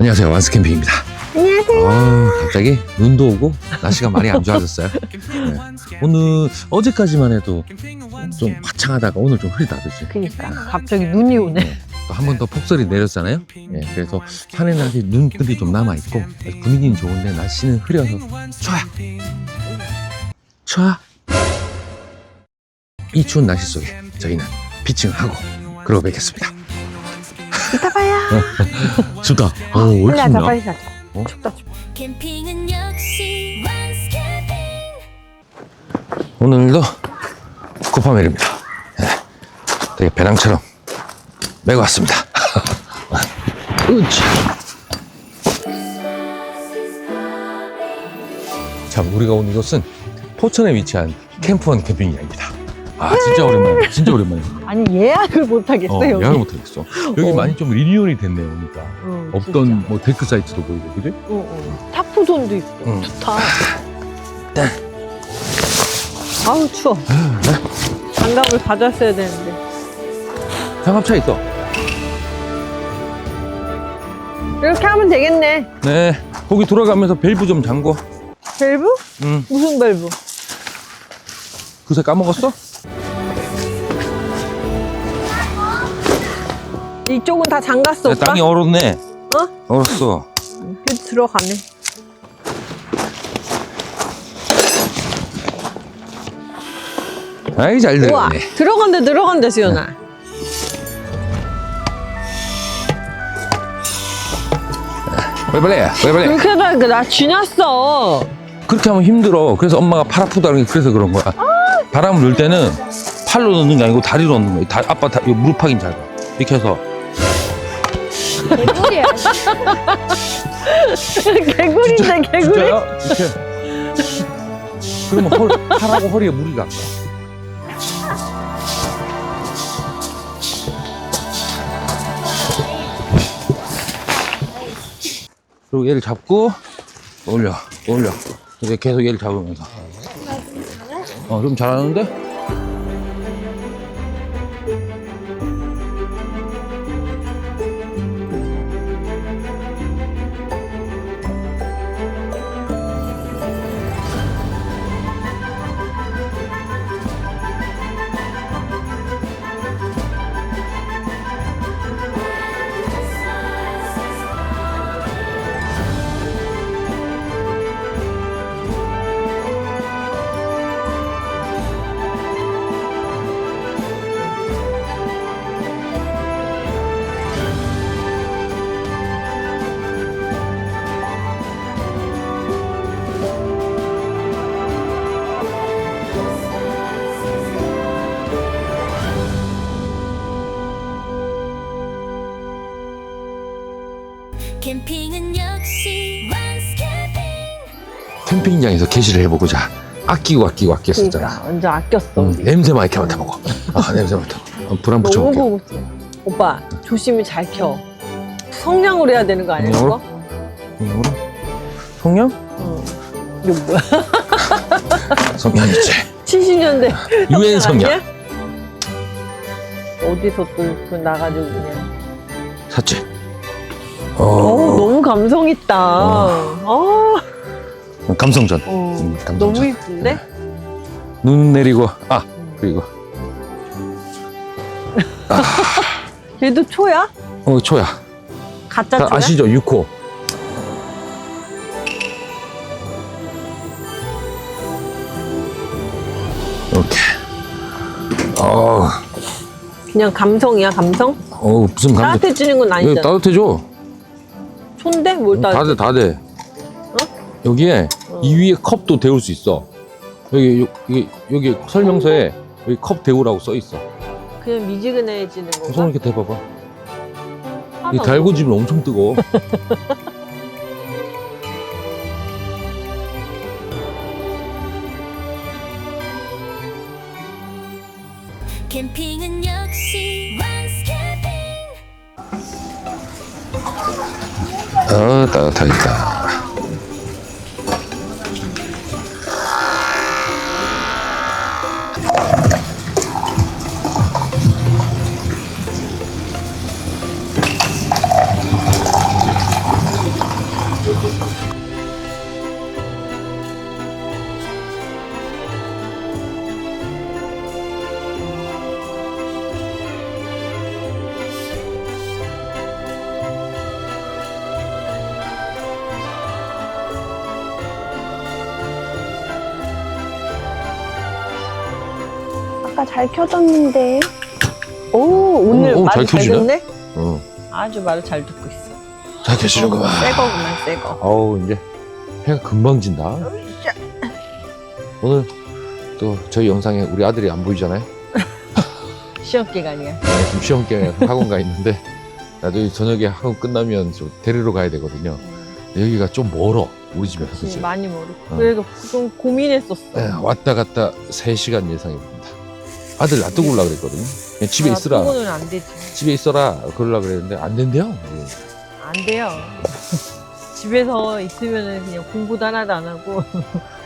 안녕하세요 완스 캠핑입니다. 안녕하세요. 아 갑자기 눈도 오고 날씨가 많이 안 좋아졌어요. 네. 오늘 어제까지만 해도 좀 화창하다가 오늘 좀 흐리다 그지? 그니까 갑자기 눈이 오네. 또한번 더 폭설이 내렸잖아요. 예, 그래서 산에는 아직 눈들이 좀 남아 있고 분위기는 좋은데 날씨는 흐려서 좋아. 좋아. 이 추운 날씨 속에 저희는 피칭하고 그러고 뵙겠습니다. 이따 봐요. 춥다. 어, 왜 이렇게 춥냐? 빨리 하자. 어? 춥다, 춥다. 캠핑은 역시 오늘도 쿠파멜입니다. 예, 되게 배낭처럼 메고 왔습니다. 으차. 자, 우리가 온 이곳은 포천에 위치한 캠프원 캠핑장입니다. 아, 진짜 오랜만에, 진짜 오랜만에. 아니 예약을 못 하겠어 어. 예약을 못하겠어. 여기 어. 많이 좀 리뉴얼이 됐네요, 그러니까. 응, 없던 진짜. 뭐 데크 사이트도 보이고, 그지? 응, 응. 타프존도 있고 응. 좋다. 네. 아우 추워. 장갑을 가졌어야 되는데. 장갑차 있어. 이렇게 하면 되겠네. 네. 거기 돌아가면서 밸브 좀 잠궈. 밸브? 응. 무슨 밸브? 그새 까먹었어? 이쪽은 다 잠갔어 야, 오빠? 땅이 얼었네. 어? 얼었어. 그래도 들어가네. 아이, 잘 우와 들었네. 들어간대 들어간대 수연아. 빨리 빨리 해. 빨리 빨리. 해. 그렇게 하다니까 나 쥐났어. 그렇게 하면 힘들어. 그래서 엄마가 팔 아프다는 게 그래서 그런 거야. 바람을 넣을 때는 팔로 넣는 게 아니고 다리로 넣는 거야. 다, 아빠 다, 이거 무릎 확인 잘 봐. 이렇게 해서 개꿀이야 개구리인데 개구리. 진짜요? 이렇게. 그러면 헐, 팔하고 허리에 무리가 안 가. 그리고 얘를 잡고 올려, 올려. 이제 계속 얘를 잡으면서. 어, 좀 잘하는데? 캠핑은 역시 원스 캠핑 캠핑장에서 게시를 해보고자 아끼고 아끼고 아꼈었잖아. 그러니까 완전 아꼈어. 음, 냄새만 이렇게 맡아보고. 아, 냄새 맡아보고. 어, 불안 너무 싶어. 오빠 조심히 잘 켜. 성냥으로 해야 되는 거 아니야 성냥으로? 이거? 성냥? 응. 이거 뭐야? 성냥이지. 70년대 유엔 성냥. 어디서 또 그 나가지고 그냥. 샀지? 어, 어, 너무 감성 있다. 어, 감성전. 어, 음, 감성전. 너무 이쁜데? 눈 내리고, 아, 그리고, 얘도 초야? 어, 초야. 가짜 다 초야? 아시죠? 6호. 이렇게. 어, 그냥 감성이야 감성? 어 무슨 감정. 따뜻해지는 건 이거 아니잖아. 따뜻해져. 초인데 뭘다 따뜻해? 돼, 다 돼. 여기에 어. 이 위에 컵도 데울 수 있어. 여기, 여기, 여기 설명서에 여기 컵 데우라고 써 있어. 그냥 미지근해지는 건가? 손 이렇게 대봐봐. 이 하나 달고지면 엄청 뜨거워. 캠핑은 역시 원스 캠핑 어, 따뜻하겠다. 잘 켜졌는데. 오, 오늘 오, 오, 말을 잘 잘, 켜지네? 듣네? 어. 아주 말을 잘 듣고 있어. 잘 계시는구만. 새 거구만, 새 거. 아우 이제 해가 금방 진다. 오늘 또 저희 영상에 우리 아들이 안 보이잖아요. 시험 기간이야. 네, 지금 시험 기간에 학원 가 있는데 나중에 저녁에 학원 끝나면 좀 데리러 가야 되거든요. 근데 여기가 좀 멀어 우리 집에서 그치, 그치? 많이 모르고. 어. 그래서 좀 고민했었어. 네, 왔다 갔다 3시간 예상입니다. 아들 놔두고 올라 그랬거든요. 그냥 집에 아, 있으라. 안 되지. 집에 있어라 그러려 그랬는데 안 된대요. 안 돼요. 집에서 있으면은 그냥 공부도 하나도 안 하고.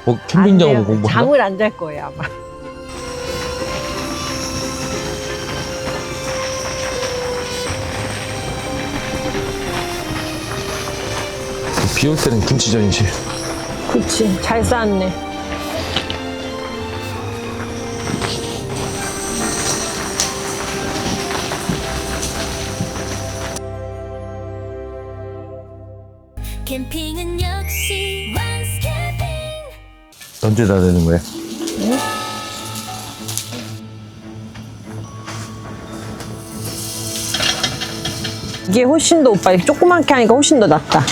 뭐 안 캠핑장 돼요. 오면 공부한다. 잠을 안 잘 거예요, 아마. 비 올 때는 김치전이지. 그치. 잘 쌓았네. 언제 다 되는 거야? 이게 훨씬 더 오빠 이렇게 조그맣게 하니까 훨씬 더 낫다.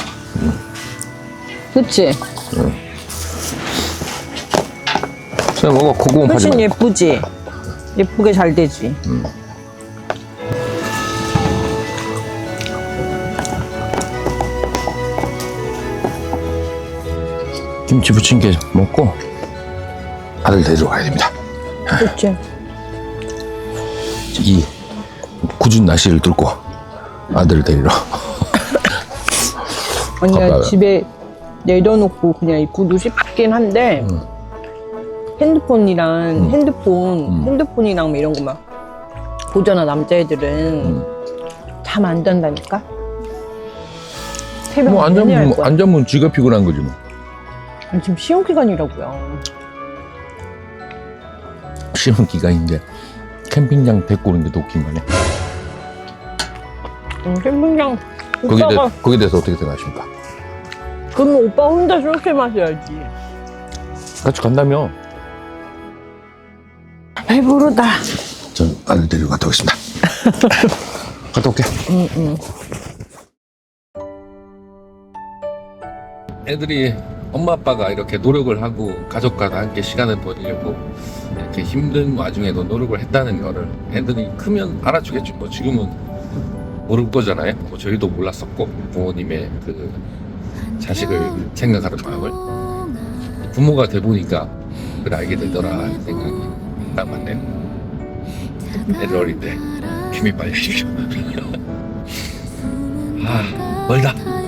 그치? 그냥 먹어 고구마 파지 훨씬 마. 예쁘지? 예쁘게 잘 되지? 김치 부침개 먹고 아들 데리러 가야 됩니다. 그치? 이 굳은 날씨를 뚫고 아들을 데리러. 아니야 가까워요. 집에 내려놓고 그냥 입고도 싶긴 한데 음. 핸드폰이랑 음. 핸드폰 음. 핸드폰이랑 뭐 이런 거 막 보잖아 남자애들은 음. 잠 안 잔다니까 새벽 뭐안 내내 할 자면 거야. 안 자면 지가 피곤한 거지 뭐. 지금 시험 기간이라고요 시험 기간인데 캠핑장 데리고 오는 게더 웃긴 거네. 음, 캠핑장 거기에, 대, 오빠가 거기에 대해서 어떻게 생각하십니까? 그러면 오빠 혼자 저렇게 마셔야지 같이 간다며. 배부르다 전 아들 데리러 갔다 오겠습니다. 갔다 올게. 응 응 애들이 엄마 아빠가 이렇게 노력을 하고 가족과 함께 시간을 보내려고 이렇게 힘든 와중에도 노력을 했다는 거를 애들이 크면 알아주겠죠. 뭐 지금은 모를 거잖아요. 뭐 저희도 몰랐었고 부모님의 그 자식을 생각하는 마음을 부모가 돼 보니까 그걸 알게 되더라 하는 생각이 딱 맞네요. 애들 때 힘이 빨리 주십시오. 아 멀다.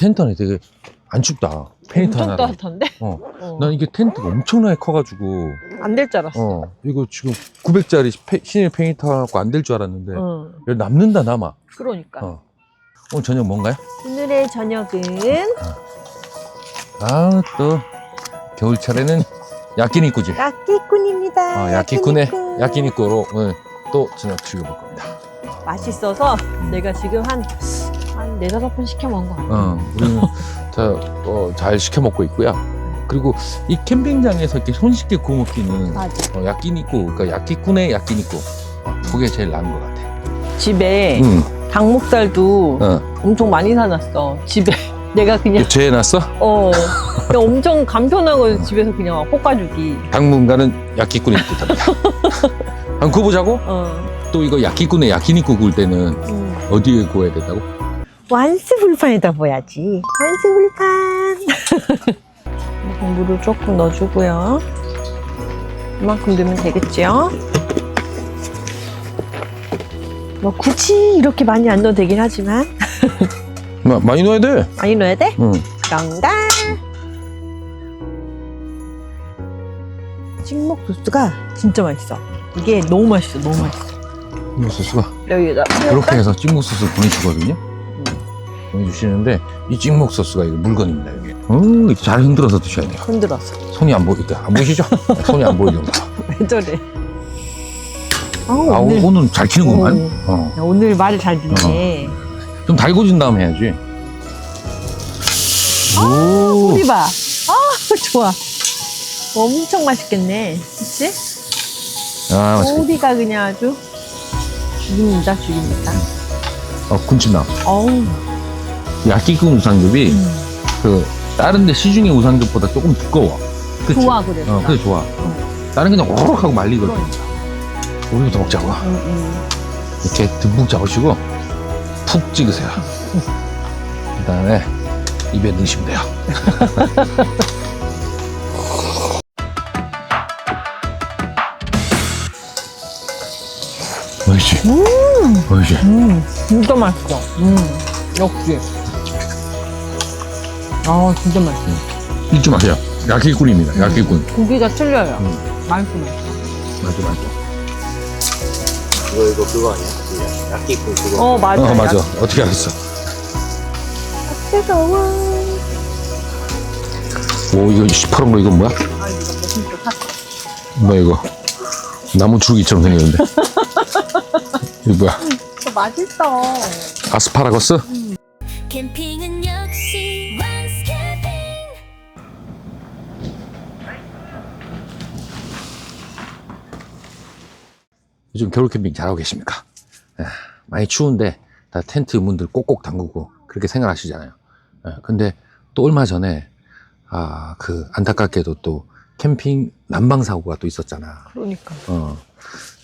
텐트는 되게 안 춥다. 페인트 엄청 하나. 따뜻한데? 어, 어. 난 이게 텐트가 엄청나게 커가지고, 안 될 줄 알았어 어, 이거 지금 900짜리 신일 페인트 하고 안 될 줄 알았는데, 응. 여기 남는다, 남아. 그러니까 어. 오늘 저녁 뭔가요? 오늘의 저녁은 아, 또, 겨울철에는 야끼니꾸지. 야끼꾼입니다. 어, 야끼꾼의 야끼니꾸로 오늘 또 저녁 즐겨볼 겁니다. 맛있어서 내가 지금 한, 한 네다섯 번 시켜 먹은 것 같아. 어, 우리는 자, 어, 잘 시켜 먹고 있고요. 그리고 이 캠핑장에서 이렇게 손쉽게 구워 먹기는 맞아. 어, 야끼니꾸, 그러니까 야끼꾼의 야끼니꾸. 어, 그게 제일 나은 것 같아. 집에 응, 닭목살도 어. 엄청 많이 사놨어. 집에. 내가 그냥, 쟤 해놨어? 어, 그냥 엄청 간편하고 집에서 그냥 막 볶아주기. 당분간은 야끼꾼이 뜻합니다. 한번 구워보자고? 어. 또 이거 야끼꾼의 야끼니꾸 구울 때는 음. 어디에 구워야 된다고? 완스 불판에다 보야지. 완스 불판. 물을 조금 넣어주고요. 이만큼 넣으면 되겠죠? 뭐 굳이 이렇게 많이 안 넣어도 되긴 하지만 마, 많이 넣어야 돼. 많이 넣어야 돼? 응. 그런가? 찍먹 소스가 진짜 맛있어. 이게 너무 맛있어, 너무 맛있어. 찍먹 소스가 여기다 이렇게 해서 찍먹 소스 보내주거든요. 보내주시는데 이 찍먹 소스가 이거 물건입니다 이게. 어, 잘 흔들어서 드셔야 돼요. 흔들었어. 손이 안 보이다. 안 보이시죠? 손이 안 보이는 거. 왜 저래? 아우, 아, 오늘, 오늘 잘 키는구만. 오. 어. 야, 오늘 말을 잘 듣네. 좀 달궈진 다음에 해야지. 오. 소리 봐. 아, 좋아. 엄청 맛있겠네. 그치? 아, 맛있겠다. 소리가 그냥 아주 죽입니다, 죽입니다. 어, 군침 나. 어우. 야끼꾼 우상겹이 음. 그 다른 데 시중의 우상겹보다 조금 두꺼워. 그치? 좋아, 그래서. 어, 그래 좋아. 다른 그냥 오르륵 하고 말리거든. 그러니까. 우리부터 먹자고. 음, 음. 이렇게 듬뿍 잡으시고 푹 찍으세요. 그 다음에 입에 넣으시면 돼요. 맛있지? 맛있지? 음, 진짜 맛있어. 음, 역시. 아, 진짜 맛있어. 잊지 마세요. 야끼꾼입니다. 야끼꾼. 고기가 틀려요. 음. 맛있어, 맛있어. 맞아, 맞아. 이거 이거 그거 아니야? 그 야끼꾼 그거. 어, 맞아. 어, 맞아. 어떻게 알았어? 뜨거워. 오, 이거 시퍼런 거 이거 뭐야? 아, 이거 샀어. 뭐 이거? 나무 줄기처럼 생겼는데. 이거 뭐야? 이거 맛있어. 아스파라거스? 캠핑 요즘 겨울 캠핑 잘하고 계십니까? 에, 많이 추운데 다 텐트 문들 꼭꼭 잠그고 그렇게 생각하시잖아요. 에, 근데 또 얼마 전에 아 그 안타깝게도 또 캠핑 난방 사고가 또 있었잖아. 그러니까. 어,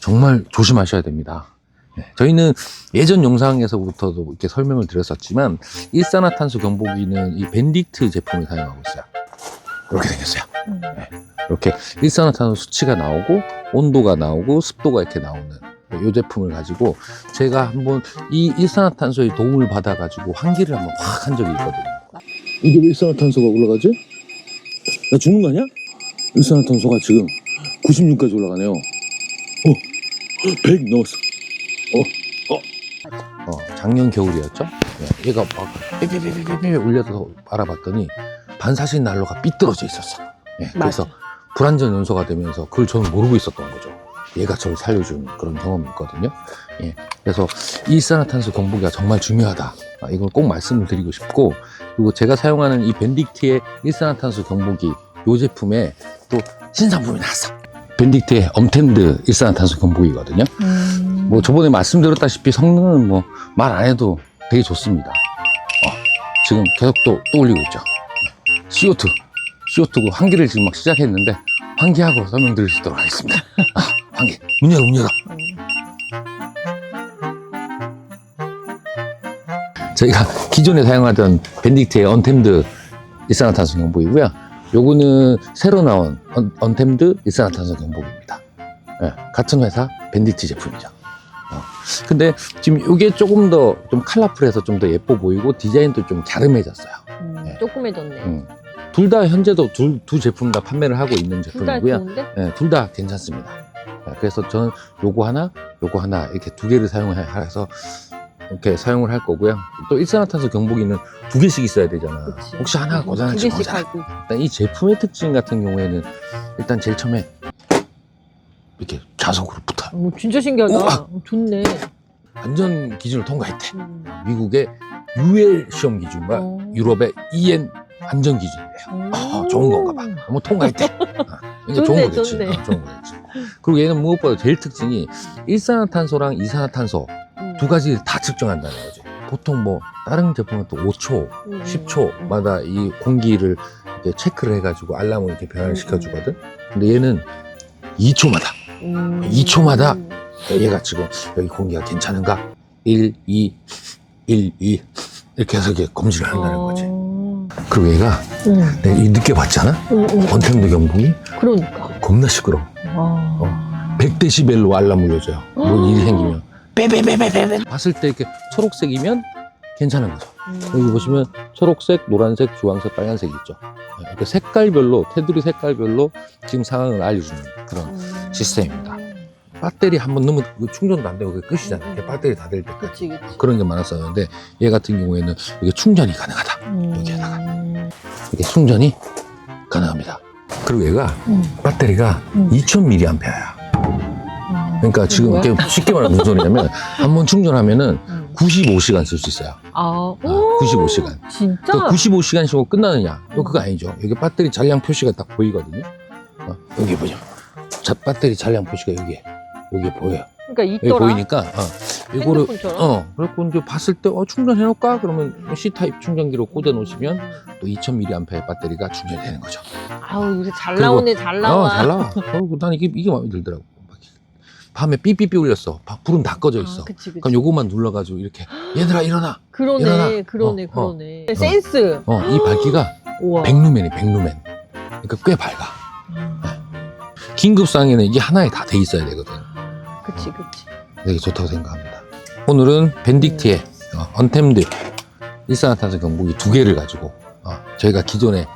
정말 조심하셔야 됩니다. 예, 저희는 예전 영상에서부터도 이렇게 설명을 드렸었지만 일산화탄소 경보기는 이 밴딕트 제품을 사용하고 있어요. 이렇게 생겼어요. 음. 이렇게 일산화탄소 수치가 나오고 온도가 나오고 습도가 이렇게 나오는 이 제품을 가지고 제가 한번 이 일산화탄소의 도움을 받아가지고 환기를 한번 확 한 적이 있거든요. 이게 왜 일산화탄소가 올라가지? 나 죽는 거 아니야? 일산화탄소가 지금 96까지 올라가네요. 어, 100 넘었어. 어, 어, 작년 겨울이었죠? 예, 얘가 막 삐삐삐삐삐 울려서 알아봤더니 반사신 난로가 삐뚤어져 있었어. 예, 그래서. 불안전 연소가 되면서 그걸 저는 모르고 있었던 거죠. 얘가 저를 살려준 그런 경험이 있거든요. 예, 그래서 이 일산화탄소 경보기가 정말 중요하다. 아, 이걸 꼭 말씀을 드리고 싶고 그리고 제가 사용하는 이 밴딕트의 일산화탄소 경보기 이 제품에 또 신상품이 나왔어. 밴딕트의 엄텐드 일산화탄소 경보기거든요. 음. 뭐 저번에 말씀드렸다시피 성능은 뭐 말 안 해도 되게 좋습니다. 어, 지금 계속 또, 또 올리고 있죠. CO2, CO2고 환기를 지금 막 시작했는데 환기하고 설명드릴 수 있도록 하겠습니다. 아, 환기, 문 열어, 문 열어. 저희가 기존에 사용하던 밴딕트의 언템드 일산화탄소 경보이고요. 요거는 새로 나온 언, 언템드 일산화탄소 경보입니다. 예, 같은 회사 밴딕트 제품이죠. 어, 근데 지금 이게 조금 더 좀 컬러풀해서 좀 더 예뻐 보이고 디자인도 좀 갸름해졌어요. 음, 예. 조그매졌네. 음. 둘다 현재도 둘, 두 제품 다 판매를 하고 있는 둘다 제품이고요. 좋은데? 예, 둘다 괜찮습니다. 예, 그래서 저는 요거 하나, 요거 하나 이렇게 두 개를 사용해서 이렇게 사용을 할 거고요. 또 일산화탄소 경보기는 두 개씩 있어야 되잖아. 그치. 혹시 하나가 두 고장날지 개씩. 하고. 일단 이 제품의 특징 같은 경우에는 일단 제일 처음에 이렇게 자석으로 붙어 요. 오, 진짜 신기하다. 어, 좋네. 안전 기준을 통과했대. 음. 미국의 UL 시험 기준과 어. 유럽의 EN 안전 기준이래요. 아, 좋은 건가 봐. 뭐 통과했대. 아, 이게 좋은 좋네, 거겠지. 좋네. 아, 좋은 거겠지. 그리고 얘는 무엇보다 제일 특징이 일산화탄소랑 이산화탄소 음. 두 가지를 다 측정한다는 거지. 보통 뭐 다른 제품은 또 5초, 음. 10초마다 이 공기를 이렇게 체크를 해가지고 알람을 이렇게 변화를 음, 시켜주거든. 근데 얘는 2초마다 음. 2초마다 얘가 지금 여기 공기가 괜찮은가? 1, 2, 1, 2 이렇게 해서 이렇게 검진을 한다는 거지. 어. 그리고 얘가 응. 내가 이 늦게 봤잖아? 응, 응. 언템드 경보기 그러니까. 겁나 시끄러워. 와. 100데시벨로 알람 울려줘요. 뭐 일이 생기면. 빼빼빼빼빼. 봤을 때 이렇게 초록색이면 괜찮은 거죠. 음. 여기 보시면 초록색, 노란색, 주황색, 빨간색 있죠. 네, 그 색깔별로 테두리 색깔별로 지금 상황을 알려주는 그런 음. 시스템입니다. 배터리 한번 넣으면 그 충전도 안 되고 그게 끝이잖아요. 음. 배터리 다 될 때까지. 그치 그치. 그런 게 많았었는데 얘 같은 경우에는 이게 충전이 가능하다. 여기에다가. 이게 충전이 가능합니다. 그리고 얘가 음. 배터리가 음. 2000mAh야. 그러니까 지금 쉽게 말하면 무슨 소리냐면 한 번 충전하면은 음. 95시간 쓸 수 있어요. 아, 아, 오, 95시간. 진짜? 그 95시간 쉬고 끝나느냐? 이거 그거 아니죠. 여기 배터리 잔량 표시가 딱 보이거든요. 어, 여기 보죠. 자, 배터리 잔량 표시가 여기 여기 보여요. 그러니까 있더라. 보이니까 어, 이거를 핸드폰처럼? 어 그래갖고 이제 봤을 때 어, 충전해 놓을까 그러면 C 타입 충전기로 꽂아 놓으시면 또 2000mAh 배터리가 충전이 되는 거죠. 아우 요새 잘 그리고- 나오네 잘 나와. 어, 잘 나와. 어, 난 이게 이게 마음에 들더라고. 막 밤에 삐삐삐 울렸어. 바- 불은 다 꺼져 있어. 아, 그치 그치. 그럼 요것만 눌러가지고 이렇게 얘들아 일어나. 그러네 일어나. 그러네 어, 어. 그러네. 센스. 어, 이 밝기가 우와. 백루멘이 백루멘. 그러니까 꽤 밝아. 긴급 상에는 이게 하나에 다 돼 있어야 되거든. 그치 그치. 되게 좋다고 생각합니다. 오늘은 벤딕트의 어, 언템드 일산화탄소 경보기 두 개를 가지고 어, 저희가 기존에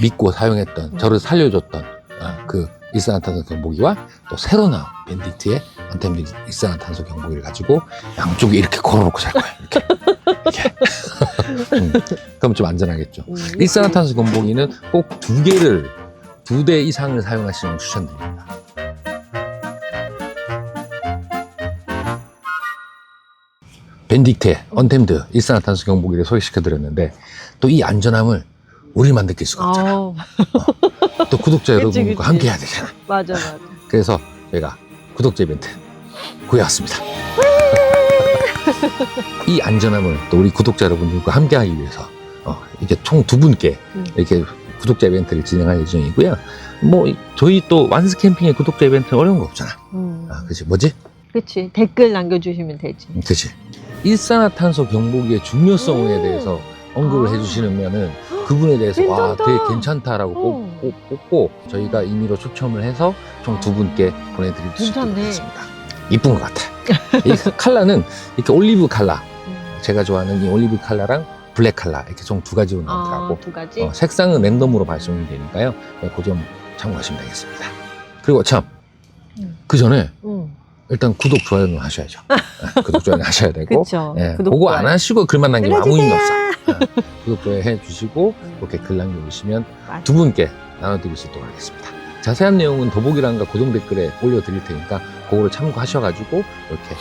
믿고 사용했던 저를 살려줬던 어, 그 일산화탄소 경보기와 또 새로 나온 벤딕트의 언템드 일산화탄소 경보기를 가지고 양쪽에 이렇게 걸어놓고 잘 거예요. 이렇게. 이렇게. 음, 그럼 좀 안전하겠죠. 음, 일산화탄소 경보기는 꼭 두 개를 두 대 이상을 사용하시는 걸 추천드립니다. 벤딕테 언템드 일산화탄소 경보기를 소개시켜드렸는데 또 이 안전함을 우리만 느낄 수가 없잖아. 아우 또 구독자 그치, 여러분과 그치. 함께 해야 되잖아. 맞아 맞아. 그래서 저희가 구독자 이벤트 구해왔습니다. 이 안전함을 또 우리 구독자 여러분들과 함께 하기 위해서 어, 이렇게 총 두 분께 음. 이렇게 구독자 이벤트를 진행할 예정이고요. 뭐 저희 또 완스 캠핑의 구독자 이벤트 어려운 거 없잖아. 음. 아, 그치 뭐지? 그치 댓글 남겨주시면 되지. 그치. 일산화탄소 경보기의 중요성에 음. 대해서 언급을 아. 해주시면 그분에 대해서 와 괜찮다. 되게 괜찮다라고 어. 꼭, 꼭, 뽑고 저희가 임의로 추첨을 해서 총 두 분께 보내드릴 수 있도록 괜찮네. 하겠습니다. 이쁜 것 같아. 이 컬러는 이렇게 올리브 컬러 음. 제가 좋아하는 이 올리브 컬러랑 블랙 컬러 이렇게 총 두 가지로 나오더라고. 아, 두 가지. 어, 색상은 랜덤으로 발송이 되니까요. 그 점 참고하시면 되겠습니다. 그리고 참그 음. 전에 음. 일단 구독 좋아요는 하셔야죠. 네, 구독 좋아요는 하셔야 되고 그쵸. 예, 구독, 좋아요. 안 하시고 글만 남기면 아무 의미 없어. 예, 구독 좋아요 해주시고 음. 이렇게 글 남겨주시면 맞아. 두 분께 나눠드릴 수 있도록 하겠습니다. 자세한 내용은 더보기란과 고정 댓글에 올려드릴 테니까 그거를 참고하셔가지고 이렇게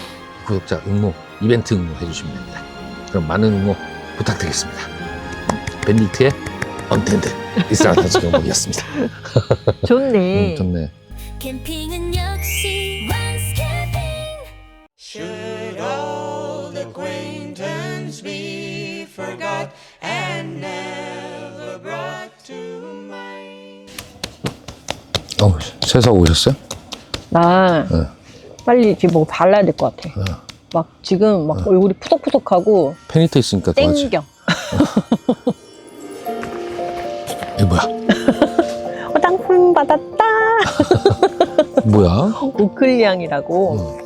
구독자 응모, 이벤트 응모 해주시면 됩니다. 그럼 많은 응모 부탁드리겠습니다. 밴디트의 언텐드 일산화탄소 경보기였습니다. 좋네. 음, 좋네. 캠핑은 역시 Should old acquaintance be forgot and never brought to mind? 어, 세사 오셨어요? 나 어. 빨리 지금 뭐 발라야 될 것 같아. 어. 막 지금 막 얼굴이 푸석푸석하고 페니트 있으니까 도와줘. 땡겨. 이거 뭐야? 화장품 받았다. 뭐야? 오클리앙이라고.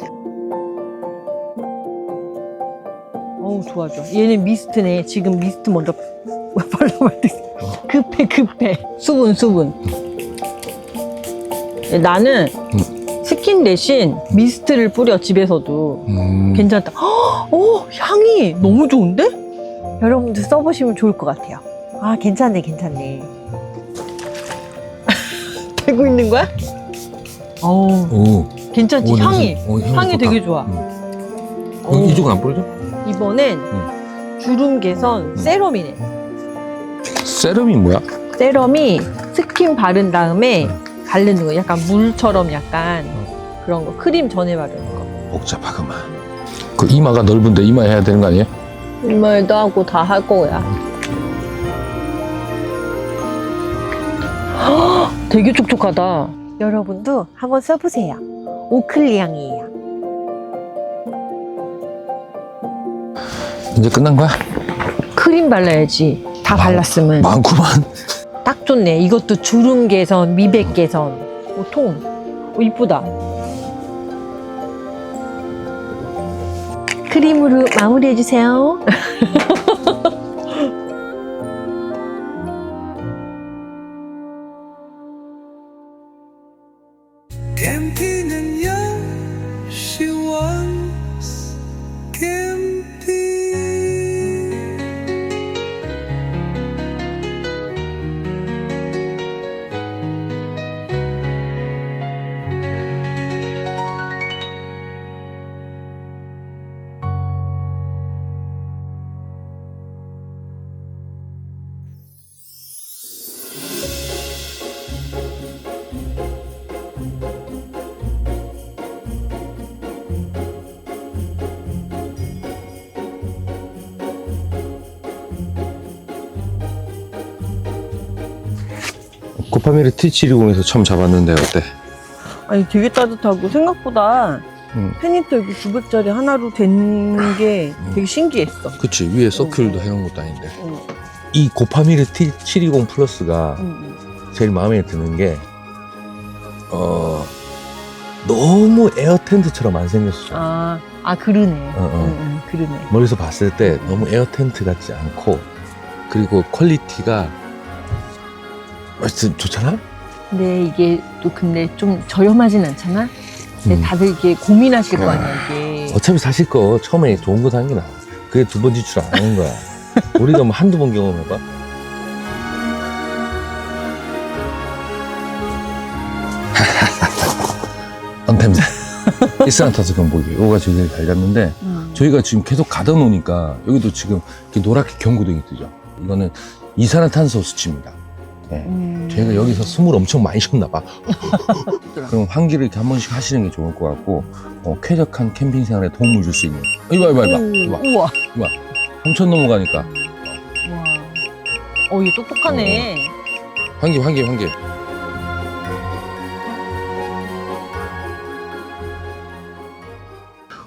어우 좋아 좋아. 얘는 미스트네. 지금 미스트 먼저 돼. 급해 급해. 수분 수분. 나는 스킨 대신 미스트를 뿌려 집에서도 음, 괜찮다. 헉, 어 향이 너무 좋은데? 여러분들 써보시면 좋을 것 같아요. 아 괜찮네 괜찮네. 되고 있는 거야? 어우 오, 괜찮지 오, 향이. 어, 향이 향이 좋다. 되게 좋아. 음. 어, 이쪽은 안 뿌려져? 이번엔 주름 개선 세럼이네. 세럼이 뭐야? 세럼이 스킨 바른 다음에 바르는 거 약간 물처럼 약간 그런 거 크림 전에 바르는 거. 복잡하구만. 그 이마가 넓은데 이마 해야 되는 거 아니에요? 이말도 하고 다 할 거야. 되게 촉촉하다. 여러분도 한번 써보세요. 오클리향이에요. 이제 끝난 거야? 크림 발라야지. 다 마- 발랐으면 많구만. 딱 좋네. 이것도 주름 개선, 미백 개선. 오, 통. 오, 이쁘다. 크림으로 마무리해주세요. 고파미를 T720에서 처음 잡았는데 어때? 아니 되게 따뜻하고 생각보다 음. 페니터 이거 900짜리 하나로 된 게 되게 신기했어. 그치 위에 서큘도 해놓은 것도 아닌데 응, 이 고파미르 T720 플러스가 응, 제일 마음에 드는 게 어, 너무 에어 텐트처럼 안 생겼어 아, 아 그러네. 어, 어. 응, 응, 그러네. 멀리서 봤을 때 너무 에어 텐트 같지 않고 그리고 퀄리티가 하여튼 좋잖아? 근데 이게 또 근데 좀 저렴하진 않잖아. 근데 음. 다들 이게 고민하실 거 아니야 이게. 어차피 사실 거 처음에 좋은 거 사는 게 나아 그게 두 번 지출 안 하는 거야 우리가 뭐 한두 번 경험해봐 언템새 이스란타스 건보기 요거가 잘 잡는데 음. 저희가 지금 계속 가다 놓으니까 여기도 지금 이렇게 노랗게 경고등이 뜨죠 이거는 이산화탄소 수치입니다 네. 음. 저희가 여기서 숨을 엄청 많이 쉬었나 봐 그럼 환기를 이렇게 한 번씩 하시는 게 좋을 것 같고 어, 쾌적한 캠핑 생활에 도움을 줄 수 있는 이봐 이봐 이봐 이봐 오, 우와. 삼천 넘어가니까 와. 어, 얘 똑똑하네. 환기 환기 환기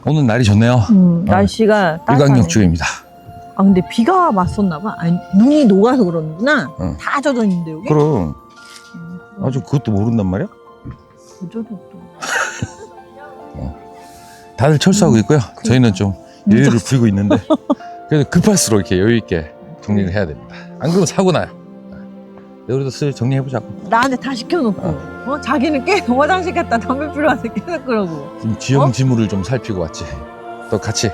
오늘 날이 좋네요 음, 날씨가 따뜻하네. 일광욕주입니다 아 근데 비가 왔었나 봐. 아니 눈이 녹아서 그러는구나. 응. 다 젖어 있는데 여기. 그럼 음, 아주 그것도 모른단 말이야 저도 또. 다들 철수하고 있고요 저희는 좀 여유를 부리고 있는데 그래도 급할수록 이렇게 여유 있게 정리를 해야 됩니다 안 그러면 사고 나요 네, 우리도 슬 정리해 보자고 나한테 다 시켜놓고. 어? 자기는 계속 화장실 갔다 담배 피러 와서 계속 그러고. 지금 지형지물을 좀 살피고 왔지 또 같이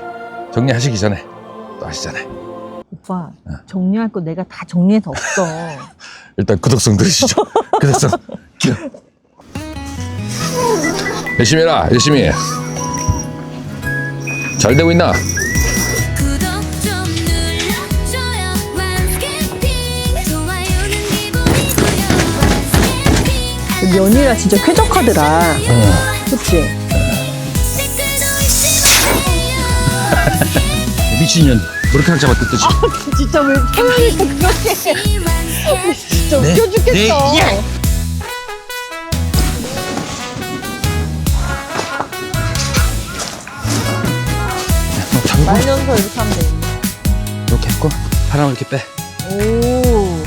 정리하시기 전에 또 하시잖아요 오빠 응. 정리할 거 내가 다 정리해서 없어. 일단 구독성 들으시죠. 구독성. 열심히 해라. 열심히 해. 잘 되고 있나? 구독 좀 눌러줘요 완스캠핑 좋아요는 기본이고요 완스캠핑 연이라 진짜 쾌적하더라. 그치? 미친년. 머리카락 잡아 뜯듯이. 진짜 왜 캐나니까 그렇게 진짜 웃겨 죽겠어. 네, 예. 잡고 말면서 이렇게 하면 돼. 이렇게 했고 바람을 이렇게 빼. 오.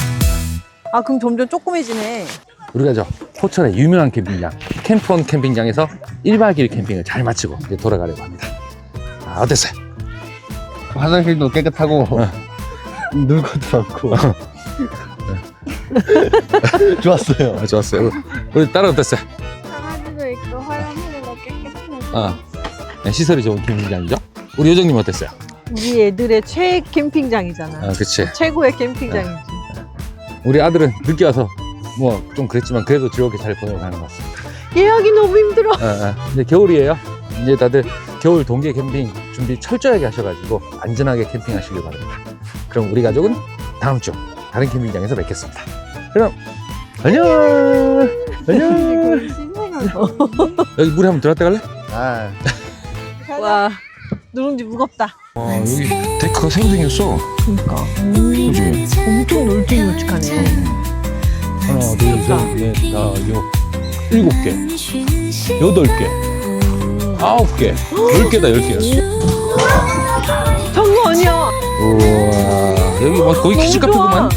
아 그럼 점점 조그매지네. 우리가 저 포천의 유명한 캠핑장 캠프원 캠핑장에서 1박 2일 캠핑을 잘 마치고 이제 돌아가려고 합니다. 아, 어땠어요? 화장실도 깨끗하고 어. 놀 것도 많고 좋았어요. 아, 좋았어요. 우리 딸은 어땠어요? 강아지도 있고 화장실도 깨끗하고 아, 네, 시설이 좋은 캠핑장이죠? 우리 요정님 어땠어요? 우리 애들의 최 캠핑장이잖아. 아, 그치. 최고의 캠핑장이지. 우리 아들은 늦게 와서 뭐 좀 그랬지만 그래도 즐겁게 잘 보내고 가는 것 같습니다. 예약이 너무 힘들어. 아, 아. 이제 겨울이에요. 이제 다들 겨울 동계 캠핑 준비 철저하게 하셔가지고 안전하게 캠핑하시길 바랍니다. 그럼 우리 가족은 다음 주 다른 캠핑장에서 뵙겠습니다. 그럼 안녕. 안녕. 여기 물에 한번 들어갔다 갈래? 아, 와 누룽지 무겁다. 와 여기 데크가 새로 생겼어. 그러니까 그지? 엄청 널찍널찍하네. 하나, 둘, 셋, 넷, 다, 여, 일곱 개, 여덟 개, 아홉 개, 열 개다 열 개. 장난 아니야. 우와 여기 뭐 거의 좋아. 카페구만.